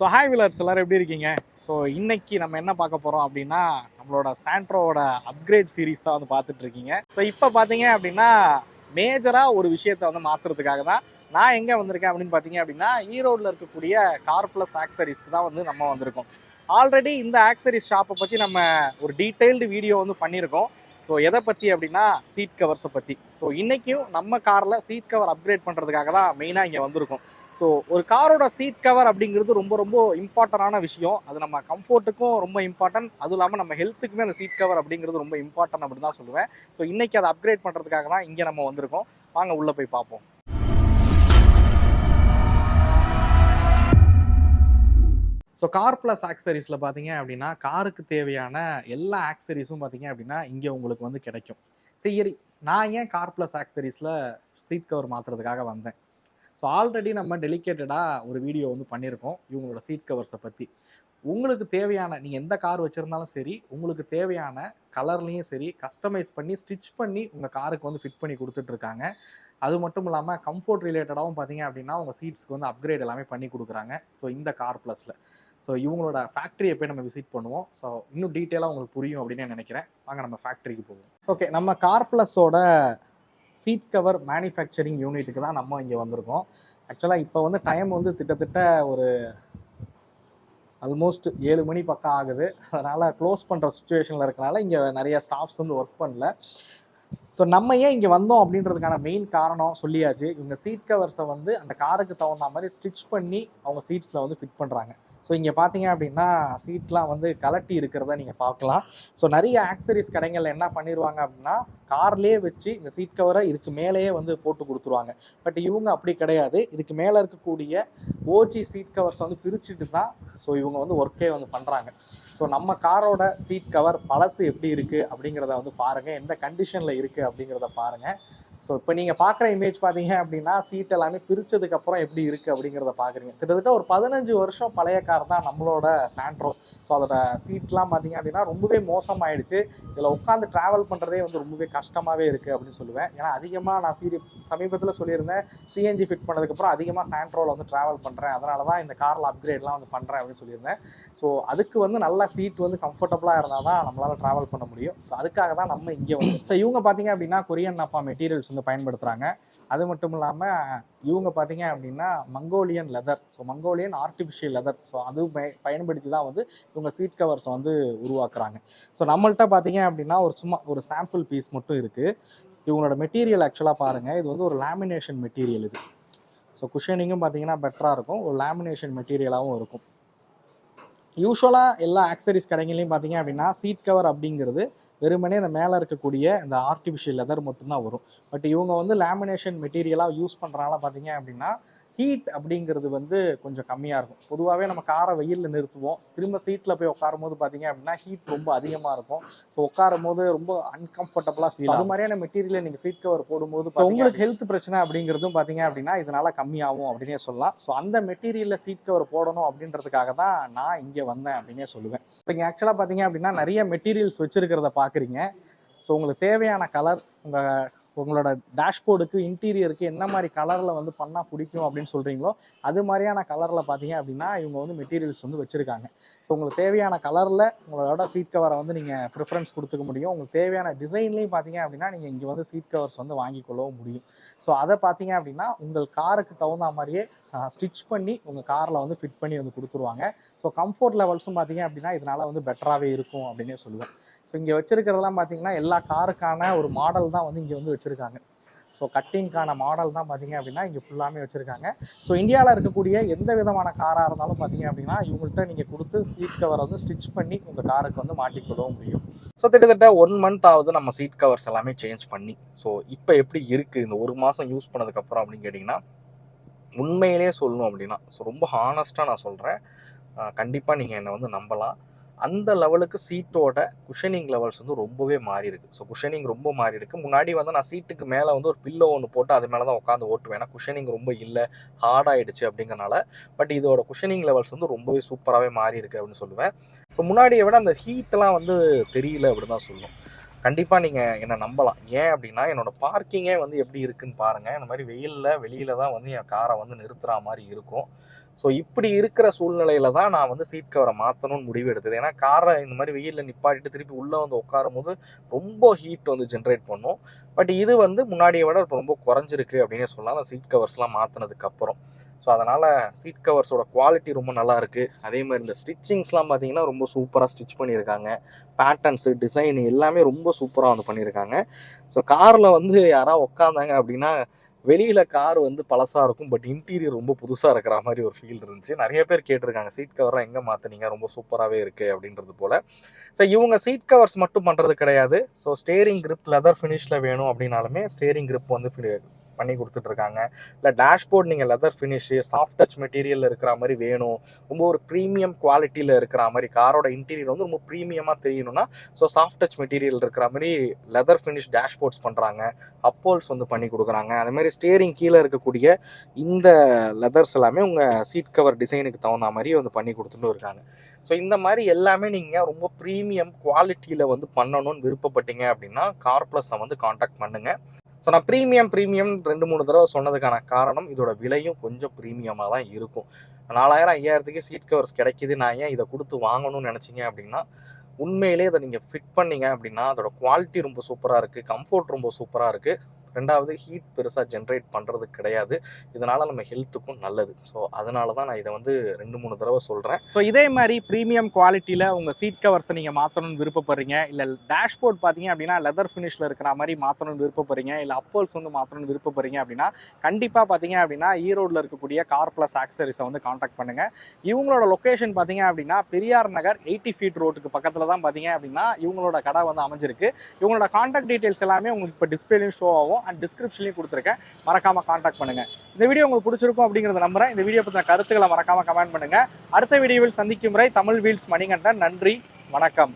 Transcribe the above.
So hi விலர்ஸ் எல்லோரும் எப்படி இருக்கீங்க? ஸோ இன்னைக்கு நம்ம என்ன பார்க்க போகிறோம் அப்படின்னா நம்மளோட சாண்ட்ரோவோட அப்கிரேட் சீரீஸ் தான் வந்து பார்த்துட்டு இருக்கீங்க. ஸோ இப்போ பார்த்தீங்க அப்படின்னா மேஜராக ஒரு விஷயத்தை வந்து மாற்றுறதுக்காக தான் நான் எங்கே வந்திருக்கேன் அப்படின்னு பார்த்தீங்க அப்படின்னா ஈரோடில் இருக்கக்கூடிய கார் ப்ளஸ் ஆக்சரிஸ்க்கு தான் வந்து நம்ம வந்திருக்கோம். ஆல்ரெடி இந்த ஆக்சரிஸ் ஷாப்பை பற்றி நம்ம ஒரு டீட்டெயில்டு வீடியோ வந்து பண்ணியிருக்கோம். ஸோ எதை பற்றி அப்படின்னா சீட் கவர்ஸை பற்றி ஸோ இன்றைக்கும் நம்ம காரில் சீட் கவர் அப்கிரேட் பண்ணுறதுக்காக தான் மெயினாக இங்கே வந்திருக்கோம். ஸோ ஒரு காரோட சீட் கவர் அப்படிங்கிறது ரொம்ப ரொம்ப இம்பார்ட்டண்டான விஷயம். அது நம்ம கம்ஃபோர்ட்டுக்கும் ரொம்ப இம்பார்ட்டன்ட் அதுவும் இல்லாமல் நம்ம ஹெல்த்துக்குமே அந்த சீட் கவர் அப்படிங்கிறது ரொம்ப இம்பார்ட்டன்ட் அப்படின்னு தான் சொல்லுவேன். ஸோ இன்றைக்கி அதை அப்கிரேட் பண்ணுறதுக்காக தான் இங்கே நம்ம வந்திருக்கோம். வாங்க உள்ளே போய் பார்ப்போம். ஸோ கார் ப்ளஸ் ஆக்சரிஸில் பார்த்தீங்க அப்படின்னா காருக்கு தேவையான எல்லா ஆக்சரிஸும் பார்த்தீங்க அப்படின்னா இங்கே உங்களுக்கு வந்து கிடைக்கும். சரி நான் ஏன் கார் ப்ளஸ் ஆக்சரிஸில் சீட் கவர் மாற்றுறதுக்காக வந்தேன்? ஸோ ஆல்ரெடி நம்ம டெலிகேட்டடாக ஒரு வீடியோ வந்து பண்ணியிருக்கோம் இவங்களோட சீட் கவர்ஸை பற்றி உங்களுக்கு தேவையான நீங்கள் எந்த கார் வச்சுருந்தாலும் சரி உங்களுக்கு தேவையான கலர்லேயும் சரி கஸ்டமைஸ் பண்ணி ஸ்டிச் பண்ணி உங்கள் காருக்கு வந்து ஃபிட் பண்ணி கொடுத்துட்ருக்காங்க. அது மட்டும் இல்லாமல் கம்ஃபர்ட் ரிலேட்டடாகவும் பார்த்தீங்க அப்படின்னா உங்கள் சீட்ஸ்க்கு வந்து அப்கிரேட் எல்லாமே பண்ணி கொடுக்குறாங்க. ஸோ இந்த கார் ப்ளஸில் ஸோ இவங்களோட ஃபேக்ட்ரியை போய் நம்ம விசிட் பண்ணுவோம். ஸோ இன்னும் டீட்டெயிலாக உங்களுக்கு புரியும் அப்படின்னு நான் நினைக்கிறேன். வாங்க நம்ம ஃபேக்ட்ரிக்கு போவோம். ஓகே நம்ம கார் ப்ளஸோட சீட் கவர் மேனுஃபேக்சரிங் யூனிட்டுக்கு தான் நம்ம இங்கே வந்திருக்கோம். ஆக்சுவலாக இப்போ வந்து டைம் வந்து திட்டத்தட்ட ஒரு ஆல்மோஸ்ட் ஏழு மணி பக்கம் ஆகுது. அதனால் க்ளோஸ் பண்ணுற சுச்சுவேஷனில் இருக்கனால இங்கே நிறைய ஸ்டாஃப்ஸ் வந்து ஒர்க் பண்ணல. ஸோ நம்ம ஏன் இங்கே வந்தோம் அப்படின்றதுக்கான மெயின் காரணம் சொல்லியாச்சு. இவங்க சீட் கவர்ஸை வந்து அந்த காருக்கு தகுந்த மாதிரி ஸ்டிச் பண்ணி அவங்க சீட்ஸில் வந்து ஃபிட் பண்ணுறாங்க ஸோ இங்கே பார்த்தீங்க அப்படின்னா சீட்லாம் வந்து கலட்டி இருக்கிறத நீங்கள் பார்க்கலாம். ஸோ நிறைய ஆக்சரிஸ் கடைகளில் என்ன பண்ணிடுவாங்க அப்படின்னா கார்லேயே வச்சு இந்த சீட் கவரை இதுக்கு மேலேயே வந்து போட்டு கொடுத்துருவாங்க. பட் இவங்க அப்படி கிடையாது. இதுக்கு மேலே இருக்கக்கூடிய ஓஜி சீட் கவர்ஸை வந்து பிரிச்சுட்டு தான் ஸோ இவங்க வந்து ஒர்க்கே வந்து பண்ணுறாங்க ஸோ நம்ம காரோட சீட் கவர் பழசு எப்படி இருக்குது அப்படிங்கிறத வந்து பாருங்கள் எந்த கண்டிஷனில் இருக்குது அப்படிங்கிறத பாருங்கள் ஸோ இப்போ நீங்கள் பார்க்குற இமேஜ் பார்த்தீங்க அப்படின்னா சீட் எல்லாமே பிரித்ததுக்கப்புறம் எப்படி இருக்குது அப்படிங்கிறத பார்க்குறீங்க கிட்டத்தட்ட ஒரு பதினஞ்சு வருஷம் பழைய கார் தான் நம்மளோட சாண்ட்ரோ ஸோ அதோட சீட்லாம் பார்த்தீங்க அப்படின்னா ரொம்பவே மோசமாயிடுச்சு. இதில் உட்காந்து ட்ராவல் பண்ணுறதே வந்து ரொம்பவே கஷ்டமாகவே இருக்குது அப்படின்னு சொல்லுவேன். ஏன்னா அதிகமாக நான் சீரி சமீபத்தில் சொல்லியிருந்தேன் சிஎன்ஜி ஃபிட் பண்ணதுக்கப்புறம் அதிகமாக சாண்ட்ரோவில் வந்து ட்ராவல் பண்ணுறேன் அதனால தான் இந்த காரில் அப்கிரேட்லாம் வந்து பண்ணுறேன் அப்படின்னு சொல்லியிருந்தேன். ஸோ அதுக்கு வந்து நல்ல சீட் வந்து கம்ஃபர்டபுளாக இருந்தால் தான் நம்மளால் ட்ராவல் பண்ண முடியும். ஸோ அதுக்காக தான் நம்ம இங்கே வந்து ஸோ இவங்க பார்த்தீங்க அப்படின்னா கொரியன் அப்பா மெட்டீரியல்ஸ் வந்து பயன்படுத்துகிறாங்க அது மட்டும் இல்லாமல் இவங்க பார்த்தீங்க அப்படின்னா Mongolian leather so Mongolian artificial leather so அது பய பயன்படுத்தி தான் வந்து இவங்க சீட் கவர்ஸை வந்து உருவாக்குறாங்க. ஸோ நம்மள்கிட்ட பார்த்தீங்க அப்படின்னா ஒரு சும்மா ஒரு சாம்பிள் பீஸ் மட்டும் இருக்குது இவங்களோட மெட்டீரியல் ஆக்சுவலாக பாருங்கள் இது வந்து ஒரு லேமினேஷன் மெட்டீரியல் இது. ஸோ குஷனிங்கும் பார்த்தீங்கன்னா பெட்டராக இருக்கும். ஒரு லேமினேஷன் மெட்டீரியலாகவும் இருக்கும். யூஸ்வலாக எல்லா ஆக்சரிஸ் கடைகள்லையும் பார்த்தீங்க அப்படின்னா சீட் கவர் அப்படிங்கிறது வெறுமனே அந்த மேலே இருக்கக்கூடிய இந்த ஆர்டிஃபிஷியல் லெதர் மட்டும்தான் வரும். பட் இவங்க வந்து லேமினேஷன் மெட்டீரியலாக யூஸ் பண்ணுறனால பார்த்தீங்க அப்படின்னா ஹீட் அப்படிங்கிறது வந்து கொஞ்சம் கம்மியாக இருக்கும். பொதுவாகவே நம்ம காரை வெயிலில் நிறுத்துவோம். திரும்ப சீட்டில் போய் உட்காரும் போது பார்த்தீங்க அப்படின்னா ஹீட் ரொம்ப அதிகமாக இருக்கும். ஸோ உட்காரும் போது ரொம்ப அன்கம்ஃபர்டபுளாக ஃபீல் அது மாதிரியான மெட்டீரியல் நீங்கள் சீட் கவர் போடும்போது so உங்களுக்கு ஹெல்த் பிரச்சனை அப்படிங்கிறதும் பார்த்தீங்க அப்படின்னா இதனால கம்மியாகும் அப்படின்னே சொல்லலாம். ஸோ அந்த மெட்டீரியலில் சீட் கவர் போடணும் அப்படின்றதுக்காக தான் நான் இங்கே வந்தேன் அப்படின்னே சொல்லுவேன். இப்போ இங்கே ஆக்சுவலாக பார்த்தீங்க அப்படின்னா நிறைய மெட்டீரியல்ஸ் வச்சிருக்கிறத பார்க்குறீங்க ஸோ உங்களுக்கு தேவையான கலர் உங்கள் உங்களோட டேஷ்போர்டுக்கு இன்டீரியருக்கு என்ன மாதிரி கலரில் வந்து பண்ணால் பிடிக்கும் அப்படின்னு சொல்கிறீங்களோ அது மாதிரியான கலரில் பார்த்தீங்க அப்படின்னா இவங்க வந்து மெட்டீரியல்ஸ் வந்து வச்சுருக்காங்க. ஸோ உங்களுக்கு தேவையான கலரில் உங்களோட சீட் கவரை வந்து நீங்கள் ப்ரிஃபரன்ஸ் கொடுத்துக்க முடியும். உங்களுக்கு தேவையான டிசைன்லேயும் பார்த்தீங்க அப்படின்னா நீங்கள் இங்கே வந்து சீட் கவர்ஸ் வந்து வாங்கி கொள்ளவும் முடியும். ஸோ அதை பார்த்தீங்க அப்படின்னா உங்கள் காருக்கு தகுந்த மாதிரியே ஸ்டிச் பண்ணி உங்கள் காரில் வந்து ஃபிட் பண்ணி வந்து கொடுத்துருவாங்க. ஸோ கம்ஃபர்ட் லெவல்ஸும் பார்த்தீங்க அப்படின்னா இதனால் வந்து பெட்டராகவே இருக்கும் அப்படின்னே சொல்லுவேன். ஸோ இங்கே வச்சுருக்கிறதெல்லாம் பார்த்தீங்கன்னா எல்லா காருக்கான ஒரு மாடல் தான் வந்து இங்கே வந்து வச்சுருக்காங்க. ஸோ கட்டிங்க்கான மாடல் தான் பார்த்தீங்க அப்படின்னா இங்கே ஃபுல்லாமே வச்சுருக்காங்க. ஸோ இந்தியாவில் இருக்கக்கூடிய எந்த விதமான காராக இருந்தாலும் பார்த்தீங்க அப்படின்னா இவங்கள்ட்ட நீங்கள் கொடுத்து சீட் கவரை வந்து ஸ்டிச் பண்ணி உங்கள் காருக்கு வந்து மாட்டிக்கொள்ளவும் முடியும். ஸோ கிட்டத்தட்ட ஒன் மந்த் ஆகுது நம்ம சீட் கவர்ஸ் எல்லாமே சேஞ்ச் பண்ணி. ஸோ இப்போ எப்படி இருக்குது இந்த ஒரு மாதம் யூஸ் பண்ணதுக்கப்புறம் அப்படின்னு கேட்டிங்கன்னா உண்மையிலே சொல்லணும் அப்படின்னா ஸோ ரொம்ப ஹானஸ்ட்டாக நான் சொல்கிறேன் கண்டிப்பாக நீங்கள் என்னை வந்து நம்பலாம். அந்த லெவலுக்கு சீட்டோட குஷனிங் லெவல்ஸ் வந்து ரொம்பவே மாறி இருக்கு. ஸோ குஷனிங் ரொம்ப மாறி இருக்கு. முன்னாடி வந்து நான் சீட்டுக்கு மேலே வந்து ஒரு பில்லோ ஒன்று போட்டு அது மேலே தான் உட்காந்து ஓட்டுவேன். ஏன்னா குஷனிங் ரொம்ப இல்லை ஹார்ட் ஆயிடுச்சு அப்படிங்கறனால. பட் இதோட குஷனிங் லெவல்ஸ் வந்து ரொம்பவே சூப்பராகவே மாறி இருக்கு அப்படின்னு சொல்லுவேன். ஸோ முன்னாடியை விட அந்த ஹீட்டெல்லாம் வந்து தெரியல அப்படின்னு தான் சொல்லணும். கண்டிப்பாக நீங்கள் என்னை நம்பலாம். ஏன் அப்படின்னா என்னோட பார்க்கிங்கே வந்து எப்படி இருக்குன்னு பாருங்கள் இந்த மாதிரி வெயிலில் வெளியில் தான் வந்து என் காரை வந்து நிறுத்துகிற மாதிரி இருக்கும். ஸோ இப்படி இருக்கிற சூழ்நிலையில தான் நான் வந்து சீட் கவரை மாற்றணும்னு முடிவு எடுத்தது. ஏன்னா காரை இந்த மாதிரி வெயிலில் நிப்பாட்டிட்டு திருப்பி உள்ளே வந்து உட்காரும் போது ரொம்ப ஹீட் வந்து ஜென்ரேட் பண்ணும். பட் இது வந்து முன்னாடியை விட இப்போ ரொம்ப குறைஞ்சிருக்கு அப்படின்னே சொல்லலாம். அந்த சீட் கவர்ஸ்லாம் மாற்றினதுக்கு அப்புறம். ஸோ அதனால் சீட் கவர்ஸோட குவாலிட்டி ரொம்ப நல்லா இருக்குது அதே மாதிரி இந்த ஸ்டிச்சிங்ஸ்லாம் பார்த்தீங்கன்னா ரொம்ப சூப்பராக ஸ்டிச் பண்ணியிருக்காங்க. பேட்டர்ன்ஸு டிசைன் எல்லாமே ரொம்ப சூப்பராக வந்து பண்ணியிருக்காங்க. ஸோ காரில் வந்து யாராவது உட்காந்தாங்க அப்படின்னா வெளியில் கார் வந்து பழசாக இருக்கும் பட் இன்டீரியர் ரொம்ப புதுசாக இருக்கிற மாதிரி ஒரு ஃபீல் இருந்துச்சு. நிறைய பேர் கேட்டிருக்காங்க சீட் கவர்லாம் எங்கே மாற்றினீங்க ரொம்ப சூப்பராகவே இருக்குது அப்படின்றது போல். ஸோ இவங்க சீட் கவர்ஸ் மட்டும் பண்ணுறது கிடையாது. ஸோ ஸ்டேரிங் கிரிப் லெதர் ஃபினிஷில் வேணும் அப்படின்னாலுமே ஸ்டேரிங் கிரிப் வந்து பண்ணி கொடுத்துட்டு இருக்காங்க இல்லை டேஷ்போர்ட் நீங்கள் லெதர் ஃபினிஷு சாஃப்ட் டச் மெட்டீரியலில் இருக்கிற மாதிரி வேணும். ரொம்ப ஒரு ப்ரீமியம் குவாலிட்டியில் இருக்கிற மாதிரி காரோட இன்டீரியர் வந்து ரொம்ப ப்ரீமியமாக தெரியணும்னா ஸோ சாஃப்ட் டச் மெட்டீரியல் இருக்கிற மாதிரி லெதர் ஃபினிஷ் டேஷ்போர்ட்ஸ் பண்ணுறாங்க அப்போல்ஸ் வந்து பண்ணி கொடுக்குறாங்க. அதேமாதிரி ஸ்டேரிங் கீழே இருக்கக்கூடிய இந்த லெதர்ஸ் எல்லாமே உங்கள் சீட் கவர் டிசைனுக்கு தகுந்த மாதிரி வந்து பண்ணி கொடுத்துட்டு இருக்காங்க. ஸோ இந்த மாதிரி எல்லாமே நீங்கள் ரொம்ப ப்ரீமியம் குவாலிட்டியில் வந்து பண்ணணும்னு விருப்பப்பட்டீங்க அப்படின்னா கார் ப்ளஸை வந்து காண்டாக்ட் பண்ணுங்கள் ஸோ நான் ப்ரீமியம் ப்ரீமியம் ரெண்டு மூணு தடவை சொன்னதுக்கான காரணம் இதோட விலையும் கொஞ்சம் ப்ரீமியமாக தான் இருக்கும். நாலாயிரம் ஐயாயிரத்துக்கு சீட் கவர்ஸ் கிடைக்குது. நான் ஏன் இதை கொடுத்து வாங்கணும்னு நினச்சிங்க அப்படின்னா உண்மையிலே இதை நீங்கள் ஃபிட் பண்ணீங்க அப்படின்னா அதோட குவாலிட்டி ரொம்ப சூப்பராக இருக்குது கம்ஃபோர்ட் ரொம்ப சூப்பராக இருக்குது ரெண்டாவது ஹீட் பெருசாக ஜென்ரேட் பண்ணுறது கிடையாது. இதனால் நம்ம ஹெல்த்துக்கும் நல்லது. ஸோ அதனால தான் நான் இதை வந்து ரெண்டு மூணு தடவை சொல்கிறேன் ஸோ இதே மாதிரி ப்ரீமியம் குவாலிட்டியில் உங்கள் சீட் கவர்ஸை நீங்கள் மாற்றணும்னு விருப்பப்படுறீங்க இல்லை டேஷ்போர்ட் பார்த்தீங்க அப்படின்னா லெதர் ஃபினிஷில் இருக்கிற மாதிரி மாற்றணும்னு விருப்பப்படுறீங்க இல்லை அப்போல்ஸ் வந்து மாற்றணும்னு விருப்பப்படுறீங்க அப்படின்னா கண்டிப்பாக பார்த்தீங்க அப்படின்னா ஈரோடில் இருக்கக்கூடிய கார் ப்ளஸ் ஆக்சரிஸை வந்து காண்டாக்ட் பண்ணுங்கள் இவங்களோட லொக்கேஷன் பார்த்தீங்க அப்படின்னா பெரியார் நகர் எயிட்டி ஃபீட் ரோட்டுக்கு பக்கத்தில் தான் பார்த்தீங்க அப்படின்னா இவங்களோட கடை வந்து அமைஞ்சிருக்கு. இவங்களோட காண்டாக்ட் டீட்டெயில்ஸ் எல்லாமே உங்களுக்கு இப்போ டிஸ்பிளேலையும் ஷோ ஆகும். அண்ட் டிஸ்கிரிப்ஷன்லையும் கொடுத்துருக்கேன். மறக்காமல் காண்டாக்ட் பண்ணுங்கள் இந்த வீடியோ உங்களுக்கு பிடிச்சிருக்கும் அப்படிங்கிறத நம்புறேன். இந்த வீடியோ பற்றின கருத்துக்களை மறக்காமல் கமெண்ட் பண்ணுங்கள் அடுத்த வீடியோவில் சந்திக்கும் முறை தமிழ் வீல்ஸ் மணிகண்டன். நன்றி. வணக்கம்.